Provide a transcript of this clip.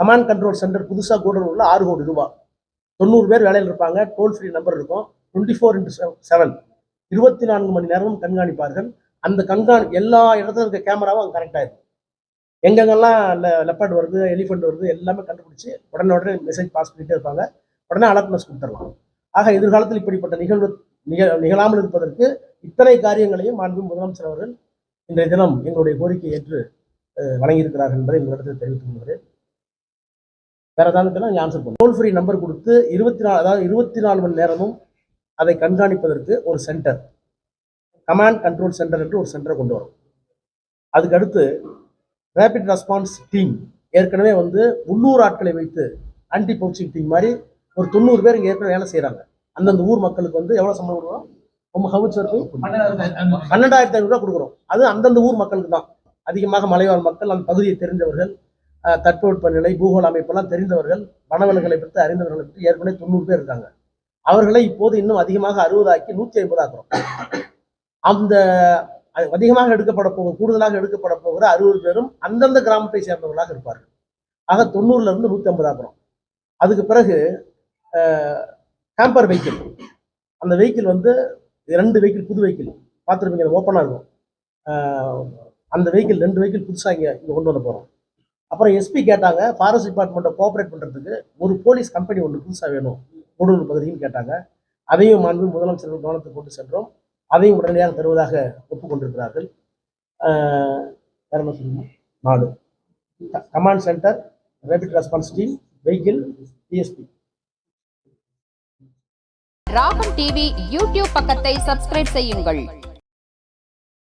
Command control centre புதுசாக கூடலூரில் ஆறு கோடி ரூபாய் தொண்ணூறு பேர் வேலையில் இருப்பாங்க டோல் ஃப்ரீ நம்பர் இருக்கும். டுவெண்ட்டி ஃபோர் இன்ட்டு செவன் இருபத்தி நான்கு மணி நேரமும் கண்காணிப்பார்கள். அந்த கண்காணி எல்லா இடத்துல இருக்க கேமராவும் அங்கே கரெக்டாக இருக்கும். எங்கெங்கெல்லாம் லெப்பர்ட் வருது எலிஃபெண்ட் வருது எல்லாமே கண்டுபிடிச்சி உடனே உடனே மெசேஜ் பாஸ் பண்ணிட்டே இருப்பாங்க. உடனே அலர்ட்னஸ் கொடுத்துடலாம். ஆக எதிர்காலத்தில் இப்படிப்பட்ட நிகழ்வு நிக நிகழாமல் இருப்பதற்கு இத்தனை காரியங்களையும் மாண்பு முதலமைச்சர் அவர்கள் இன்றைய தினம் எங்களுடைய கோரிக்கை ஏற்று வழங்கியிருக்கிறார்கள் என்பதை இந்த இடத்தில் தெரிவித்துக் கொள்கிறேன். வேறு ஏதாவது நீங்கள் ஆன்சர் பண்ணுறேன் டோல் ஃப்ரீ நம்பர் கொடுத்து இருபத்தி நாலு அதாவது இருபத்தி நாலு மணி நேரமும் அதை கண்காணிப்பதற்கு ஒரு சென்டர் கமாண்ட் கண்ட்ரோல் சென்டர் என்று ஒரு சென்டரை கொண்டு வரும். அதுக்கு அடுத்து ரேபிட் ரெஸ்பான்ஸ் டீம் ஏற்கனவே வந்து உள்ளூர் ஆட்களை வைத்து ஆன்டி பவுச்சிங் டீம் மாதிரி ஒரு தொண்ணூறு பேர் இங்கே ஏற்கனவே வேலை செய்கிறாங்க அந்தந்த ஊர் மக்களுக்கு வந்து எவ்வளோ சம்பளம் கொடுக்குறோம்? ரொம்ப ஹவுஸ் பன்னெண்டாயிரத்தி ஐநூறுரூவா கொடுக்குறோம். அது அந்தந்த ஊர் மக்களுக்கு தான். அதிகமாக மலைவாழ் மக்கள் அந்த பகுதியை தெரிந்தவர்கள் அஹ், தட்பவெப்பநிலை பூகோள அமைப்பெல்லாம் தெரிந்தவர்கள் வனவல்களை பற்றி அறிந்தவர்களை பற்றி ஏற்கனவே தொண்ணூறு பேர் இருக்காங்க. அவர்களை இப்போது இன்னும் அதிகமாக அறுபதாக்கி நூற்றி ஐம்பது ஆக்குறோம். அந்த அதிகமாக எடுக்கப்பட போக கூடுதலாக எடுக்கப்பட போகிற அறுபது பேரும் அந்தந்த கிராமத்தை சேர்ந்தவர்களாக இருப்பார்கள். ஆக தொண்ணூறுல இருந்து நூற்றி ஐம்பது ஆக்குறோம். அதுக்கு பிறகு கேம்பர் வெஹிக்கிள் அந்த வெஹிக்கிள் வந்து ரெண்டு வெஹிக்கிள் புது வெஹிக்கிள் பார்த்துருப்பீங்க ஓப்பனாக இருக்கும். அந்த வெஹிக்கிள் ரெண்டு வெஹிக்கிள் புதுசாக இங்கே இங்கே கொண்டு வர போகிறோம் அப்புறம் எஸ்பி கேட்டாங்க ஃபாரஸ்ட் டிபார்ட்மெண்ட்டை கோஆப்ரேட் பண்ணுறதுக்கு ஒரு போலீஸ் கம்பெனி ஒன்று புதுசாக வேணும். கூடலூர் பகுதின்னு கேட்டாங்க. அதையும் மாண்பு முதலமைச்சர் கவனத்துக்கு கொண்டு சென்றோம். அதையும் உடனடியாக தருவதாக ஒப்புக்கொண்டிருக்கிறார்கள். வேற என்ன சொல்லணும் நாலு. Command centre rapid response team vehicle DSP Ragam TV YouTube பக்கத்தை சப்ஸ்கிரைப் செய்யுங்கள்.